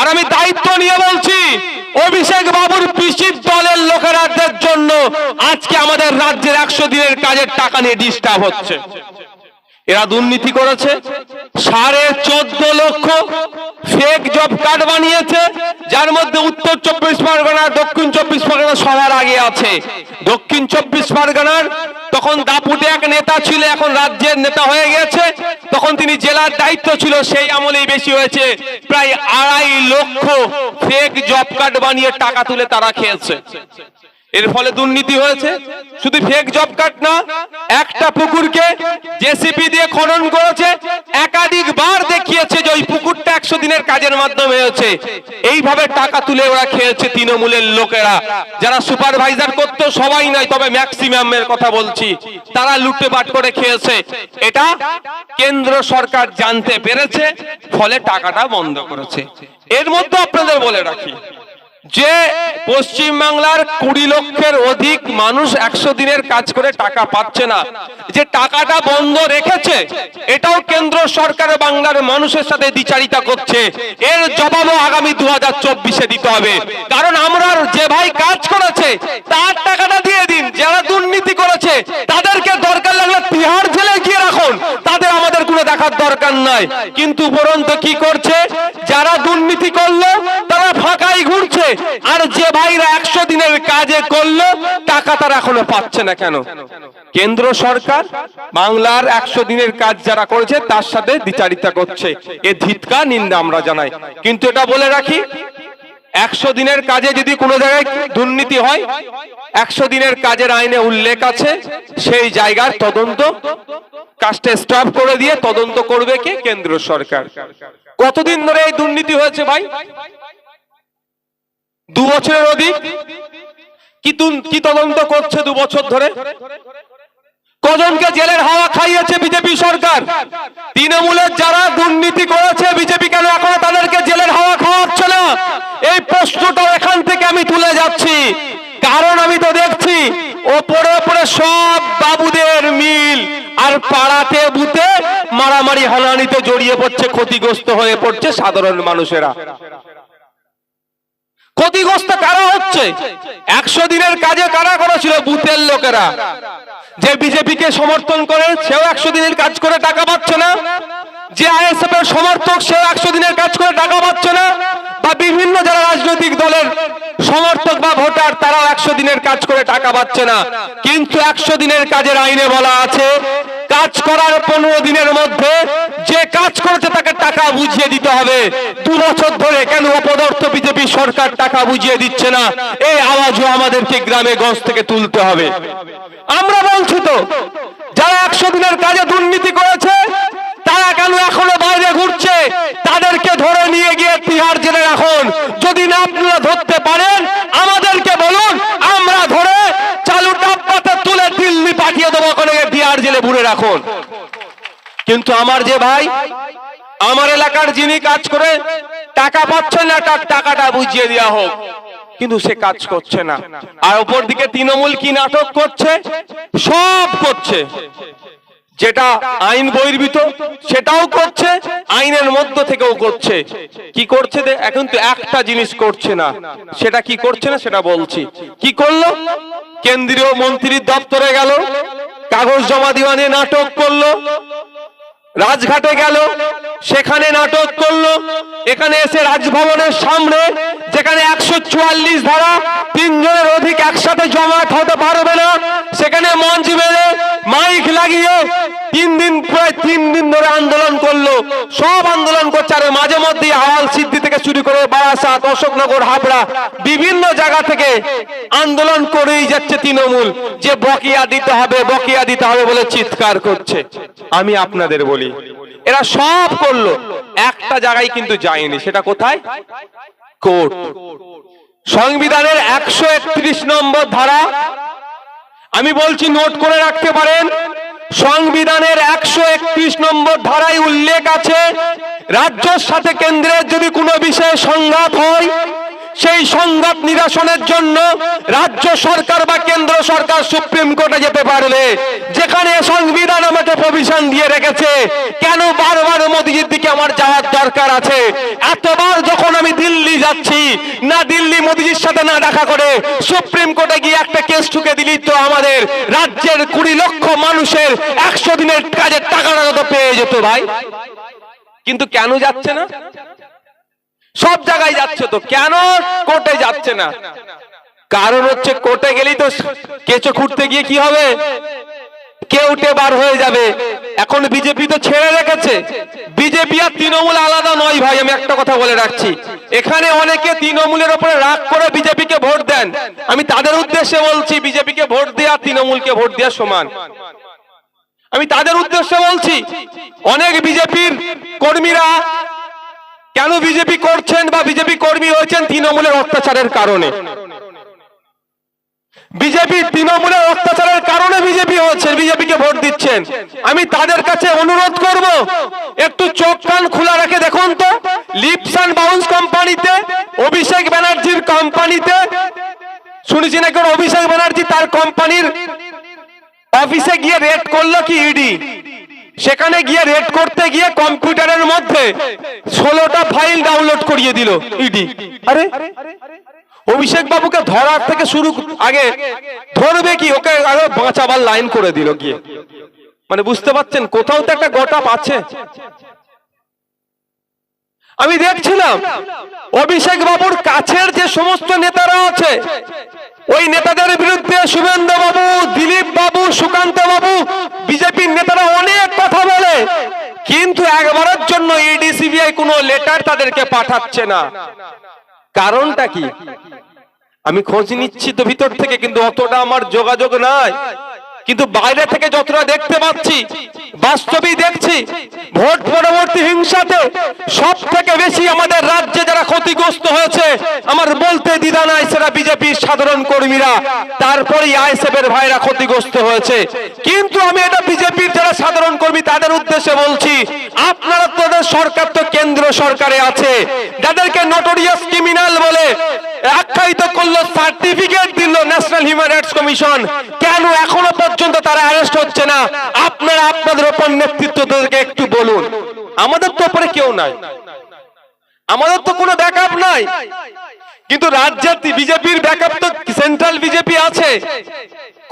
আর আমি দায়িত্ব নিয়ে বলছি, অভিষেক বাবুর পিসির দলের লোকেরাদের জন্য আজকে আমাদের রাজ্যের একশো দিনের কাজের টাকা নিয়ে ডিস্টার্ব হচ্ছে। এরা দুর্নীতি করেছে। সাড়ে চোদ্দ লক্ষ ফেক জব কার্ড বানিয়েছে, যার মধ্যে উত্তর চব্বিশ পরগনা, দক্ষিণ চব্বিশ পরগনা সবার আগে আছে। দক্ষিণ চব্বিশ পরগনার তখন দাপুটে এক নেতা ছিল, এখন রাজ্যের নেতা হয়ে গেছে। তখন তিনি জেলার দায়িত্ব ছিল, সেই আমলেই বেশি হয়েছে। প্রায় আড়াই লক্ষ ফেক জব কার্ড বানিয়ে টাকা তুলে তারা খেয়েছে। এর ফলে দুর্নীতি হয়েছে। শুধু ফেক জব কার্ড না, একটা পুকুরকে জেসিপি দিয়ে খনন করেছে, একাধিকবার দেখিয়েছে যে ওই পুকুরটা একশো দিনের কাজের মাধ্যমে হয়েছে। এইভাবে টাকা তুলে ওরা খেয়েছে তৃণমূলের লোকেরা। যারা সুপারভাইজার করতো, সবাই নয়, তবে ম্যাক্সিমামের কথা বলছি। তারা লুটেপাট করে খেয়েছে। এটা কেন্দ্র সরকার জানতে পেরেছে, ফলে টাকাটা বন্ধ করেছে। এর মধ্যে আপনাদের বলে রাখি যে পশ্চিম বাংলার কুড়ি লক্ষের অধিক মানুষ একশো দিনের কাজ করে টাকা পাচ্ছে না। যে টাকাটা বন্ধ রেখেছে, এটাও কেন্দ্র সরকার বাংলার মানুষের সাথে দ্বিচারিতা করছে। এর জবাবও আগামী দু হাজার চব্বিশে দিতে হবে। কারণ আমরা যে ভাই কাজ করেছে, তার টাকাটা দিয়ে দিন। যারা দুর্নীতি করেছে, তাদেরকে দরকার লাগলে তিহার জেলে গিয়ে রাখুন। তাদের আমাদের কোনো দেখার দরকার নাই। কিন্তু উপরন্ত কি করছে? যারা দুর্নীতি করল আর যে ভাইরা একশো দিনের কাজে করল, টাকা তারা এখনও পাচ্ছে না কেন? কেন্দ্র সরকার, বাংলার একশো দিনের কাজ যারা করেছে, তার সাথে দ্বিচারিতা করছে। এ ধিৎকা নিন্দা আমরা জানাই। কিন্তু এটা বলে রাখি, একশো দিনের কাজে যদি কোনো জায়গায় দুর্নীতি হয়, একশো দিনের কাজের আইনে উল্লেখ আছে, সেই জায়গার তদন্ত, কাজটা স্টপ করে দিয়ে তদন্ত করবে কে? কেন্দ্র সরকার। কতদিন ধরে এই দুর্নীতি হয়েছে ভাই? দু বছরের অধিক? কি কি তদন্ত করছে দু বছর ধরে? কজনকে জেলের হাওয়া খাইয়েছে বিজেপি সরকার? তৃণমূলের যারা দুর্নীতি করেছে, বিজেপি কেন এখনও তাদেরকে জেলের হাওয়া খাওয়াচ্ছে না? এই প্রশ্নটাও এখান থেকে আমি তুলে যাচ্ছি। কারণ আমি তো দেখছি, ওপরে ওপরে সব বাবুদের মিল, আর পাড়াতে বুতে মারামারি হানানিতে জড়িয়ে পড়ছে, ক্ষতিগ্রস্ত হয়ে পড়ছে সাধারণ মানুষেরা। ক্ষতিগ্রস্ত কারা হচ্ছে? একশো দিনের কাজে কারা করেছিল বুথের লোকেরা? যে বিজেপিকে সমর্থন করে, সেও একশো দিনের কাজ করে টাকা পাচ্ছে না। যে আইএসএফ এর সমর্থক, সেও একশো দিনের কাজ করে টাকা পাচ্ছে না। বা বিভিন্ন যারা রাজনৈতিক দলের সমর্থক বা ভোটার, তারাও একশো দিনের কাজ করে টাকা পাচ্ছে না। কিন্তু একশো দিনের কাজের আইনে বলা আছে কাজ করার পনেরো দিনের মধ্যে যে কাজ করেছে তাকে টাকা বুঝিয়ে দিতে হবে। দু বছর ধরে কেন অপদার্থ বিজেপি সরকার টাকা বুঝিয়ে দিচ্ছে না? এই আওয়াজও আমাদেরকে গ্রামে গঞ্জ থেকে তুলতে হবে। আমরা বলছি তো, যারা একশো দিনের কাজে দুর্নীতি করেছে, তারা কেন এখনও বাইরে ঘুরছে? তাদেরকে ধরে নিয়ে গিয়ে তিহার জেলে রাখুন। যদি না আপনারা ধরতে পারেন, আমাদেরকে বলুন আমরা ধরে চালু ডাব্বাতে তুলে দিল্লি পাঠিয়ে দেবো ওখানে বিহার জেলে ভুলে রাখুন। কিন্তু আমার যে ভাই, আমার এলাকার যিনি কাজ করে, টাকা পাচ্ছে না, তার টাকাটা বুঝিয়ে দেওয়া হোক। কিন্তু সে কাজ করছে না। আর উপর দিকে তৃণমূল কি নাটক করছে? সব করছে। যেটা আইন বহির্ভূত, সেটাও করছে, আইনের মধ্য থেকেও করছে। কি করছে এখন তো একটা জিনিস করছে না। সেটা কি করছে না সেটা বলছি। কি করল? কেন্দ্রীয় মন্ত্রীর দপ্তরে গেল, কাগজ জমা দেওয়া নিয়ে নাটক করল, রাজঘাটে গেল, সেখানে নাটক করল, এখানে এসে রাজভবনের সামনে, যেখানে একশো চুয়াল্লিশ ধারা, তিনজনের অধিক একসাথে জমায়েত হতে পারবে না, সেখানে মঞ্চ বেঁধে মাইক লাগিয়ে তিন দিন, প্রায় তিন দিন ধরে আন্দোলন করল। সব আন্দোলন করছে আর মাঝে মধ্যে হাওয়াল সিদ্ধি থেকে শুরু করে বারাসাত, অশোকনগর, হাবড়া, বিভিন্ন জায়গা থেকে আন্দোলন করেই যাচ্ছে তৃণমূল। যে বকেয়া দিতে হবে, বকেয়া দিতে হবে বলে চিৎকার করছে। আমি আপনাদের বলি, এরা সব করল। একটা জায়গায় কিন্তু যায়নি, সেটা কোথায়? কোর্ট। সংবিধানের একশো একত্রিশ নম্বর ধারা। আমি বলছি, নোট করে রাখতে পারেন সংবিধানের একশো একত্রিশ নম্বর ধারায় উল্লেখ আছে, রাজ্যের সাথে কেন্দ্রের যদি কোনো বিষয়ে সংঘাত হয় সেই সংঘাত নিরসনের জন্য রাজ্য সরকার বা কেন্দ্র সরকার সুপ্রিম কোর্টে যেতে পারবে। যেখানে সংবিধান আমাকে প্রভিশন দিয়ে রেখেছে, কেন বারবার মোদিজির দিকে আমার যাওয়ার দরকার আছে? এতবার যখন আমি দিল্লি যাচ্ছি, না দিল্লি মোদিজির সাথে না দেখা করে, সুপ্রিম কোর্টে গিয়ে একটা কেস ঠুকে দিলি তো আমাদের রাজ্যের কুড়ি লক্ষ মানুষের একশো দিনের কাজের টাকাটা তো পেয়ে যেত ভাই। কিন্তু কেন যাচ্ছে না? সব জায়গায় যাচ্ছে তো। কেন কোর্টে যাচ্ছে না? কারণ হচ্ছে কোর্টে গেলেই তো কেঁচো খুঁড়তে গিয়ে কি হবে? কেউটে বার হয়ে যাবে? এখন বিজেপি তো ছেড়ে রেখেছে। বিজেপি আর তৃণমূল আলাদা নয় ভাই, আমি একটা কথা বলে রাখছি। এখানে অনেকে তৃণমূলের উপরে রাগ করে বিজেপিকে ভোট দেন। আমি তাদের উদ্দেশ্যে বলছি, বিজেপিকে ভোট দেওয়া তৃণমূলকে ভোট দেওয়া সমান। আমি তাদের উদ্দেশ্যে বলছি, অনেক বিজেপির কর্মীরা কেন বিজেপি করছেন বা বিজেপি কর্মী হয়েছেন তৃণমূলের অত্যাচারের কারণে? বিজেপি তৃণমূলের অত্যাচারের কারণে বিজেপি হচ্ছে, বিজেপিকে ভোট দিচ্ছেন। আমি তাদের কাছে অনুরোধ করব, একটু চোখ কান খোলা রাখে দেখুন তো। লিপস অ্যান্ড বাউন্স কোম্পানিতে, অভিষেক ব্যানার্জির কোম্পানিতে, শুনেছি নাকি অভিষেক ব্যানার্জি তার কোম্পানির অফিসে গিয়ে রেড করল কি ইডি সেখানে গিয়ে রেড করতে গিয়ে কম্পিউটারের মধ্যে ষোলোটা ফাইল ডাউনলোড করিয়ে দিল ইডি আরে, অভিষেক বাবুকে ধরার থেকে শুরু আগে ধরবে কি? ওকে আরও বাঁচাবার লাইন করে দিল গিয়ে। মানে বুঝতে পারছেন? কোথাও তো একটা গোটা আছে। আমি দেখছিলাম অভিষেক বাবুর কাছের যে সমস্ত নেতারা আছে, ওই নেতাদের বিরুদ্ধে শুভেন্দু বাবু, দিলীপ বাবু সুকান্ত বাবু বিজেপির নেতারা অনেক কথা বলে, কিন্তু একবারের জন্য ইডি সিবিআই কোনো লেটার তাদেরকে পাঠাচ্ছে না। কারণটা কি? আমি খোঁজ নিচ্ছি তো ভিতর থেকে, কিন্তু অতটা আমার যোগাযোগ নাই। কিন্তু বাইরে থেকে যতটা দেখতে পাচ্ছি, বাস্তবেই দেখছি, ভোট পরবর্তী হিংসাতে সব থেকে বেশি আমাদের রাজ্যে যারা ক্ষতিগ্রস্ত হয়েছে, আমার বলতে দ্বিধা নাই সেটা বিজেপির সাধারণ কর্মীরা, তারপরেই আইএসএফ এর ভাইরা ক্ষতিগ্রস্ত হয়েছে। কিন্তু আমি এটা বিজেপির যারা সাধারণ কর্মী, তাদের উদ্দেশ্যে বলছি, আপনারা তোদের সরকার তো কেন্দ্র সরকারে আছে, যাদেরকে নোটোরিয়াস ক্রিমিনাল বলে আখ্যায়িত করল সার্টিফিকেট দিল ন্যাশনাল হিউম্যান রাইটস কমিশন, কেন এখনও পর্যন্ত তারা অ্যারেস্ট হচ্ছে না? আপনারা আপনাদের ওপর নেতৃত্বদেরকে একটু বলুন। আমাদের তো উপরে কেউ নাই। আমাদের তো কোনো ব্যাকআপ নাই। কিন্তু রাজ্যের বিজেপির ব্যাকআপ তো সেন্ট্রাল বিজেপি আছে।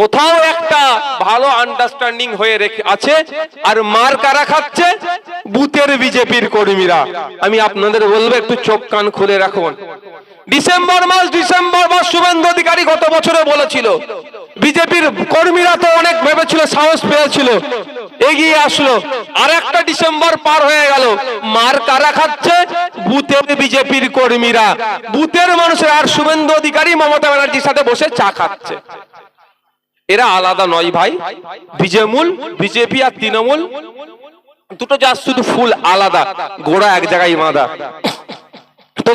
কোথাও একটা ভালো আন্ডারস্ট্যান্ডিং হয়ে রেখে আছে আর মার কারা খাচ্ছে? বুথের বিজেপির কর্মীরা। আমি আপনাদের বলব, একটু চোখ কান খুলে রাখুন। ডিসেম্বর মাস ডিসেম্বর মাস শুভেন্দু অধিকারী গত বছরে বলেছিল। বিজেপির কর্মীরা তো অনেক ভেবেছিল, সাহস পেয়েছিল। এগিয়ে আসলো। আর একটা ডিসেম্বর পার হয়ে গেল। মার কারা খাচ্ছে? বুথের বিজেপির কর্মীরা। বুথের মানুষের আর শুভেন্দু অধিকারী মমতা ব্যানার্জির সাথে বসে চা খাচ্ছে। এরা আলাদা নয় ভাই। বিজেমূল বিজেপি আর তৃণমূল। দুটো যা শুধু ফুল আলাদা। গোড়া এক জায়গায় মাদা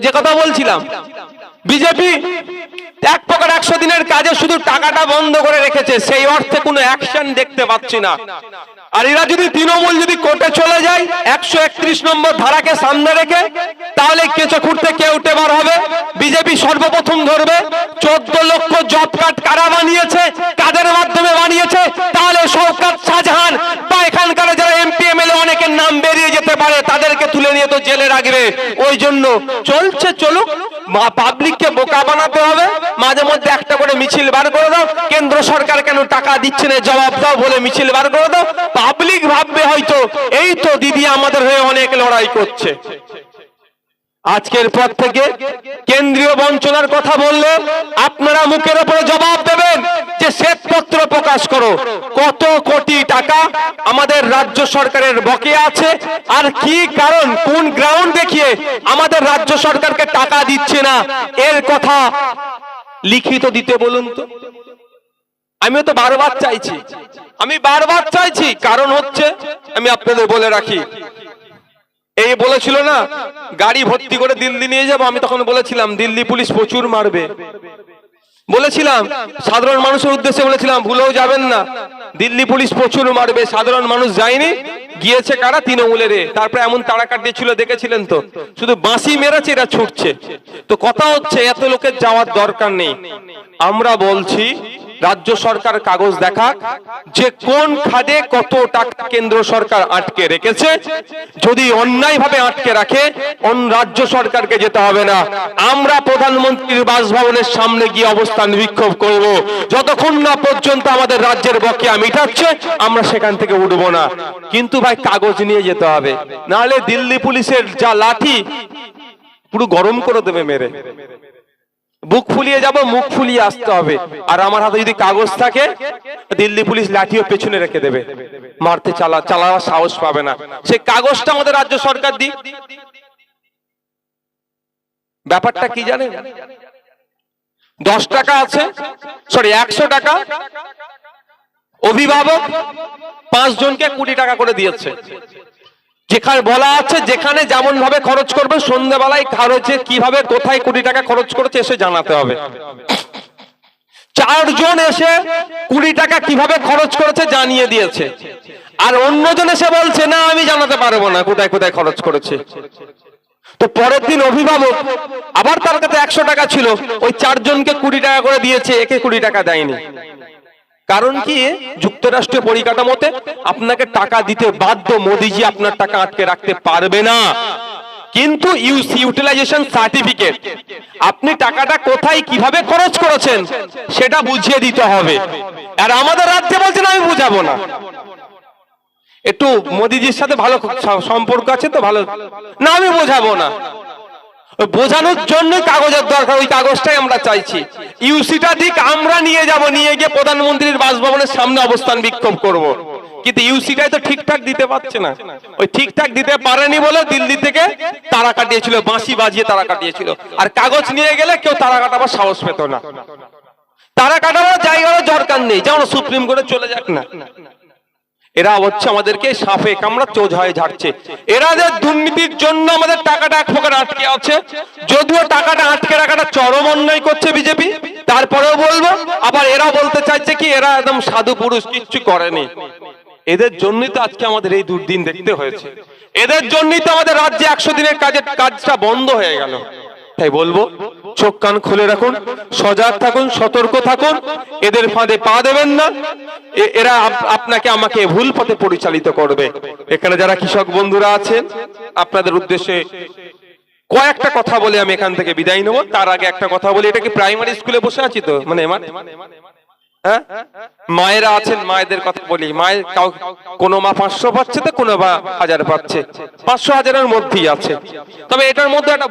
যে কথা বলছিলাম, বিজেপি এক প্রকার একশো দিনের কাজে শুধু টাকাটা বন্ধ করে রেখেছে, সেই অর্থে কোনো অ্যাকশন দেখতে পাচ্ছি না। আর এরা যদি তৃণমূল যদি কোর্টে চলে যায়, একশো একত্রিশ নম্বর ধারাকে সামনে রেখে, তাহলে কেঁচো খুঁড়তে কে উঠে বার হবে? বিজেপি সর্বপ্রথম ধরবে, চোদ্দ লক্ষ জব কার্ড কারা বানিয়েছে, কাদের মাধ্যমে বানিয়েছে? তাহলে শওকাত শাহজাহান বা এখানকার যারা এমপি, এমএলএ, অনেকের নাম বেরিয়ে যেতে পারে তাদেরকে তুলে নিয়ে তো জেলে রাখবে ওই জন্য চলছে, চলুক। পাবলিককে বোকা বানাতে হবে। মাঝে মধ্যে একটা করে মিছিল বার করে দাও। কেন্দ্র সরকার কেন টাকা দিচ্ছে না? জবাব দাও বলে মিছিল বার করে দাও। পাবলিক ভাববে হয়তো, এই তো দিদি আমাদের হয়ে অনেক লড়াই করছে। আজকের পর থেকে কেন্দ্রীয় বঞ্চনার কথা বললে আপনারা মুখের উপরে জবাব দেবেন যে শ্বেতপত্র প্রকাশ করো। কত কোটি টাকা আমাদের রাজ্য সরকারের বকেয়া আছে আর কি কারণ, কোন গ্রাউন্ড দেখিয়ে আমাদের রাজ্য সরকারকে টাকা দিচ্ছে না? এর কথা লিখিত দিতে বলুন তো। আমিও তো বারবার চাইছি। আমি বারবার চাইছি। কারণ হচ্ছে, আমি আপনাদের বলে রাখি এই বলেছিল না, গাড়ি ভর্তি করে দিল্লি নিয়ে যাব, আমি তখন বলেছিলাম, দিল্লি পুলিশ প্রচুর মারবে। বলেছিলাম, সাধারণ মানুষের উদ্দেশ্যে বলেছিলাম, ভুলেও যাবেন না। দিল্লি পুলিশ প্রচুর মারবে, সাধারণ মানুষ যায়নি, গিয়েছে কারা? তৃণমূলের। তারপরে এমন তাড়া কাটিয়েছিল দেখেছিলেন তো? শুধু বাঁশি মেরেছে, এরা ছুটছে। তো কথা হচ্ছে, এত লোকের যাওয়ার দরকার নেই। আমরা বলছি রাজ্য সরকার কাগজ দেখাক যে কোন খাদে কত টাকা কেন্দ্র সরকার আটকে রেখেছে। যদি অন্যায়ভাবে আটকে রাখে, অন রাজ্য সরকারকে যেতে হবে না। আমরা প্রধানমন্ত্রীর বাসভবনের সামনে গিয়ে অবস্থান বিক্ষোভ করব। যতক্ষণ না পর্যন্ত আমাদের রাজ্যের বকেয়া মিটাচ্ছে, আমরা সেখান থেকে উঠবো না। কিন্তু ভাই, কাগজ নিয়ে যেতে হবে। নাহলে দিল্লি পুলিশের যা লাঠি, পুরো গরম করে দেবে মেরে। বুক ফুলিয়ে যাব, মুখ ফুলিয়ে আসতে হবে। আর আমার হাতে যদি কাগজ থাকে, দিল্লি পুলিশ লাঠিও পেছনে রেখে দেবে। মারতে চালা চালাবার সাহস পাবে না। সেই কাগজটা আমাদের রাজ্য সরকার দিক। ব্যাপারটা কি জানেন? দশ টাকা আছে সরি একশো টাকা। অভিভাবক পাঁচ জনকে কুড়ি টাকা করে দিয়েছে। যেখানে বলা আছে, যেখানে যেমন ভাবে খরচ করবে, সন্ধ্যাবেলায় খরচে কীভাবে, কোথায় কোটি টাকা খরচ করেছে এসে জানাতে হবে। চারজন এসে কুড়ি টাকা কীভাবে খরচ করেছে জানিয়ে দিয়েছে। আর অন্যজন এসে বলছে, না, আমি জানাতে পারব না, কোথায় কোথায় খরচ করেছে? তো পরের দিন অভিভাবক, আবার তার কাছে একশো টাকা ছিল, ওই চারজনকে কুড়ি টাকা করে দিয়েছে, একে কুড়ি টাকা দেয়নি। কারণ কি? যুক্তরাষ্ট্রের পরিকাঠামোতে আপনাকে টাকা দিতে বাধ্য মোদিজি আপনার টাকা আটকে রাখতে পারবে না। কিন্তু ইউসি ইউটিলাইজেশন সার্টিফিকেট, আপনি টাকাটা কোথায় কীভাবে খরচ করেছেন সেটা বুঝিয়ে দিতে হবে। আর আমাদের রাজ্যে বলছেন, আমি বুঝাবো না। একটু মোদিজির সাথে ভালো সম্পর্ক আছে তো, ভালো না, আমি বোঝাবো না। বোঝানোর জন্য কাগজের দরকার, ওই কাগজটাই আমরা চাইছি। ইউসিটা দিক, আমরা নিয়ে যাব, নিয়ে গিয়ে প্রধানমন্ত্রীর বাসভবনের সামনে অবস্থান বিক্ষোভ করব। কিন্তু ইউসিটাই তো ঠিকঠাক দিতে পারছে না। ওই ঠিকঠাক দিতে পারেনি বলে দিল্লি থেকে তারা কাটিয়েছিল, বাঁশি বাজিয়ে তারা কাটিয়েছিল। আর কাগজ নিয়ে গেলে কেউ তারা কাটাবার সাহস পেত না। তারা কাটাবার জায়গারও দরকার নেই। যেমন সুপ্রিম কোর্টে চলে যাক না। এরা হচ্ছে আমাদেরকে সাপে কামড়া চোজ হয়ে ঝাড়ছে। এরা যে দুর্নীতির জন্য আমাদের টাকাটা এক প্রকার আটকে আছে, যদিও টাকাটা আটকে রাখাটা চরম অন্যায় করছে বিজেপি, তারপরেও বলব, আবার এরা বলতে চাইছে কি এরা একদম সাধু পুরুষ, কিচ্ছু করেনি। এদের জন্যই তো আজকে আমাদের এই দুর্দিন দেখতে হয়েছে। এদের জন্যই তো আমাদের রাজ্যে একশো দিনের কাজের কাজটা বন্ধ হয়ে গেল। তাই বলব চোখ কান খুলে রাখুন, সজাগ থাকুন, সতর্ক থাকুন, এদের ফাঁদে পা দেবেন না। এরা আপনাকে আমাকে ভুল পথে পরিচালিত করবে। এখানে যারা কৃষক বন্ধুরা আছেন, আপনাদের উদ্দেশ্যে কয়েকটা কথা বলে আমি এখান থেকে বিদায় নেব। তার আগে একটা কথা বলি, এটা কি প্রাইমারি স্কুলে বসে আছি তো? মানে হ্যাঁ? মায়েরা আছেন, মায়েদের কথা বলি। মায়ের কোনো মা পাঁচশো পাচ্ছে তো, কোনো মা হাজার পাচ্ছে। পাঁচশো হাজারের মধ্যেই আছে। তবে এটার মধ্যে একটা